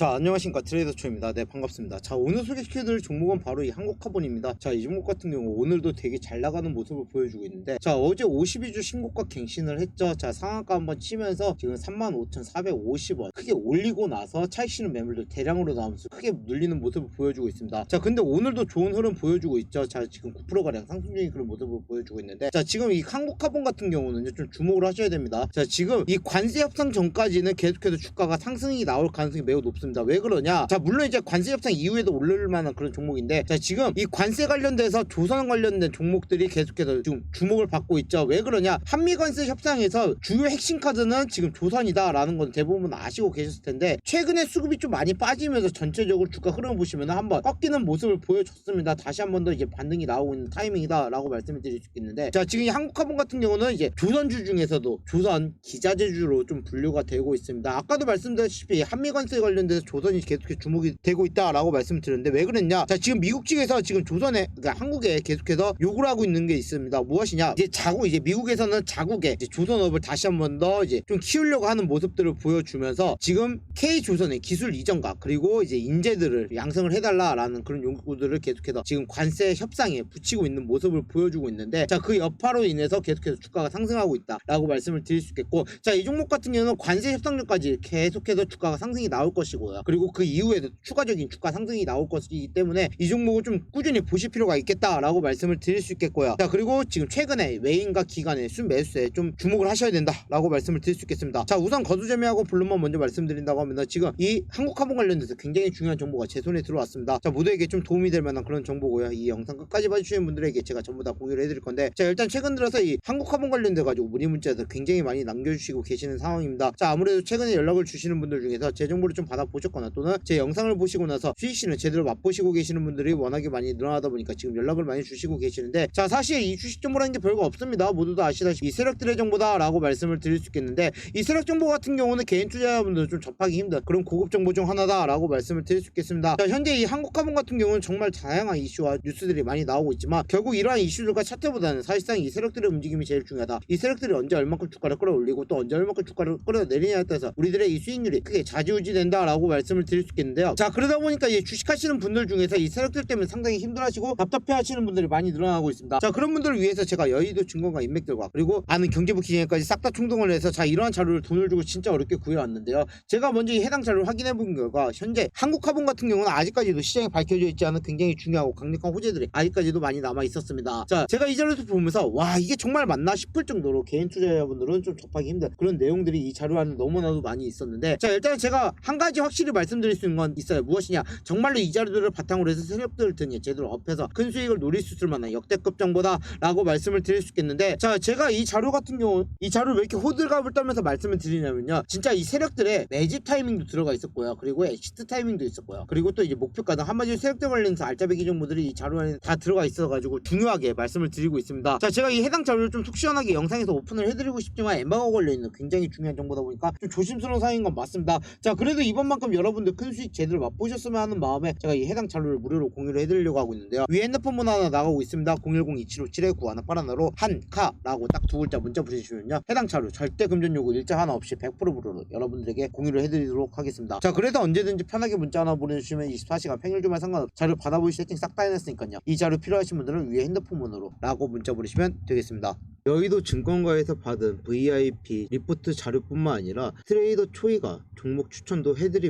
자 안녕하십니까. 트레이더 초입니다. 네 반갑습니다. 자 오늘 소개시켜드릴 종목은 바로 이 한국카본입니다. 자 이 종목 같은 경우 오늘도 되게 잘 나가는 모습을 보여주고 있는데 자 어제 52주 신고가 갱신을 했죠. 자 상한가 한번 치면서 지금 35,450원. 크게 올리고 나서 차익실은 매물도 대량으로 나오면서 크게 눌리는 모습을 보여주고 있습니다. 자 근데 오늘도 좋은 흐름 보여주고 있죠. 자 지금 9%가량 상승 중인 그런 모습을 보여주고 있는데 자 지금 이 한국카본 같은 경우는 좀 주목을 하셔야 됩니다. 자 지금 이 관세 협상 전까지는 계속해서 주가가 상승이 나올 가능성이 매우 높습니다 왜 그러냐? 자 물론 이제 관세 협상 이후에도 오를 만한 그런 종목인데 자 지금 이 관세 관련돼서 조선 관련된 종목들이 계속해서 지금 주목을 받고 있죠. 왜 그러냐? 한미 관세 협상에서 주요 핵심 카드는 지금 조선이다라는 건 대부분 아시고 계셨을 텐데 최근에 수급이 좀 많이 빠지면서 전체적으로 주가 흐름을 보시면 한번 꺾이는 모습을 보여줬습니다. 다시 한 번 더 이제 반등이 나오고 있는 타이밍이다라고 말씀을 드릴 수 있겠는데 자 지금 이 한국화본 같은 경우는 이제 조선주 중에서도 조선 기자재주로 좀 분류가 되고 있습니다. 아까도 말씀드렸다시피 한미 관세 관련 돼서 조선이 계속해서 주목이 되고 있다라고 말씀드렸는데 왜 그랬냐? 자 지금 미국 측에서 지금 조선에 그러니까 한국에 계속해서 요구를 하고 있는 게 있습니다. 무엇이냐? 이제 자국 이제 미국에서는 자국의 이제 조선업을 다시 한 번 더 이제 좀 키우려고 하는 모습들을 보여주면서 지금 K 조선의 기술 이전과 그리고 이제 인재들을 양성을 해달라라는 그런 요구들을 계속해서 지금 관세 협상에 붙이고 있는 모습을 보여주고 있는데 자 그 여파로 인해서 계속해서 주가가 상승하고 있다라고 말씀을 드릴 수 있겠고 자 이 종목 같은 경우는 관세 협상전까지 계속해서 주가가 상승이 나올 것이고 요. 그리고 그 이후에도 추가적인 주가 상승이 나올 것이기 때문에 이 종목을 좀 꾸준히 보실 필요가 있겠다라고 말씀을 드릴 수 있겠고요. 자 그리고 지금 최근에 외인과 기관의 순매수에 좀 주목을 하셔야 된다라고 말씀을 드릴 수 있겠습니다. 자 우선 거두재미하고 블룸만 먼저 말씀드린다고 하면 지금 이 한국화본 관련돼서 굉장히 중요한 정보가 제 손에 들어왔습니다. 자 모두에게 좀 도움이 될 만한 그런 정보고요. 이 영상 끝까지 봐주시는 분들에게 제가 전부 다 공유를 해드릴 건데 자 일단 최근 들어서 이 한국화본 관련돼 가지고 문의 문자들 굉장히 많이 남겨주시고 계시는 상황입니다. 자 아무래도 최근에 연락을 주시는 분들 중에서 제 정보를 좀 받아 보셨거나 또는 제 영상을 보시고 나서 수익실을 제대로 맛보시고 계시는 분들이 워낙에 많이 늘어나다 보니까 지금 연락을 많이 주시고 계시는데 자 사실 이 주식 정보라는 게 별거 없습니다. 모두 다 아시다시피 이 세력들의 정보다 라고 말씀을 드릴 수 있겠는데 이 세력 정보 같은 경우는 개인 투자자분들 좀 접하기 힘든 그런 고급 정보 중 하나다 라고 말씀을 드릴 수 있겠습니다. 자 현재 이 한국화본 같은 경우는 정말 다양한 이슈와 뉴스들이 많이 나오고 있지만 결국 이러한 이슈들과 차트보다는 사실상 이 세력들의 움직임이 제일 중요하다. 이 세력들이 언제 얼마큼 주가를 끌어올리고 또 언제 얼마큼 주가를 끌어내리냐에 따라서 우리들의 이 수익률이 크게 좌지우지된다 라고 말씀을 드릴 수 있겠는데요. 자 그러다 보니까 이 주식하시는 분들 중에서 이 세력들 때문에 상당히 힘들어하시고 답답해 하시는 분들이 많이 늘어나고 있습니다. 자 그런 분들을 위해서 제가 여의도 증권가 인맥들과 그리고 아는 경제부 기재까지 싹 다 총동을 해서 자 이러한 자료를 돈을 주고 진짜 어렵게 구해왔는데요. 제가 먼저 이 해당 자료를 확인해 본 결과 현재 한국화본 같은 경우는 아직까지도 시장에 밝혀져 있지 않은 굉장히 중요하고 강력한 호재들이 아직까지도 많이 남아 있었습니다. 자 제가 이 자료를 보면서 와 이게 정말 맞나 싶을 정도로 개인 투자자분들은 좀 접하기 힘든 그런 내용들이 이 자료 안에 너무나도 많이 있었는데 자 일단 제가 한 가지 확 실히 말씀드릴 수 있는 건 있어요. 무엇이냐? 정말로 이 자료들을 바탕으로 해서 세력들 등에 제대로 업해서 큰 수익을 노릴 수 있을 만한 역대급 정보다 라고 말씀을 드릴 수 있겠는데 자 제가 이 자료 같은 경우 이 자료를 왜 이렇게 호들갑을 떨면서 말씀을 드리냐면요. 진짜 이 세력들의 매집 타이밍도 들어가 있었고요. 그리고 엑시트 타이밍도 있었고요. 그리고 또 이제 목표가는 한마디로 세력들 관련해서 알짜배기 정보들이 이 자료 안에 다 들어가 있어가지고 중요하게 말씀을 드리고 있습니다. 자 제가 이 해당 자료를 좀 속 시원하게 영상에서 오픈을 해드리고 싶지만 엠바고 걸려있는 굉장히 중요한 정보다 보니까 좀 조심스러운 사항인 건 맞습니다. 자 그래도 이번만 큼 여러분들 큰 수익 제대로 맛보셨으면 하는 마음에 제가 이 해당 자료를 무료로 공유를 해드리려고 하고 있는데요. 위에 핸드폰 번호 하나 나가고 있습니다. 010-2757-9181로 한카라고 딱 두 글자 문자 보내주시면요. 해당 자료 절대 금전 요구 일자 하나 없이 100% 무료로 여러분들에게 공유를 해드리도록 하겠습니다. 자 그래도 언제든지 편하게 문자 하나 보내주시면 24시간 평일 주말 상관없이 자료 받아보실 세팅 싹 다 해놨으니까요. 이 자료 필요하신 분들은 위에 핸드폰 번호로 라고 문자 보내시면 되겠습니다. 여의도 증권가에서 받은 VIP 리포트 자료뿐만 아니라 트레이더 초이가 종목 추천도 해드리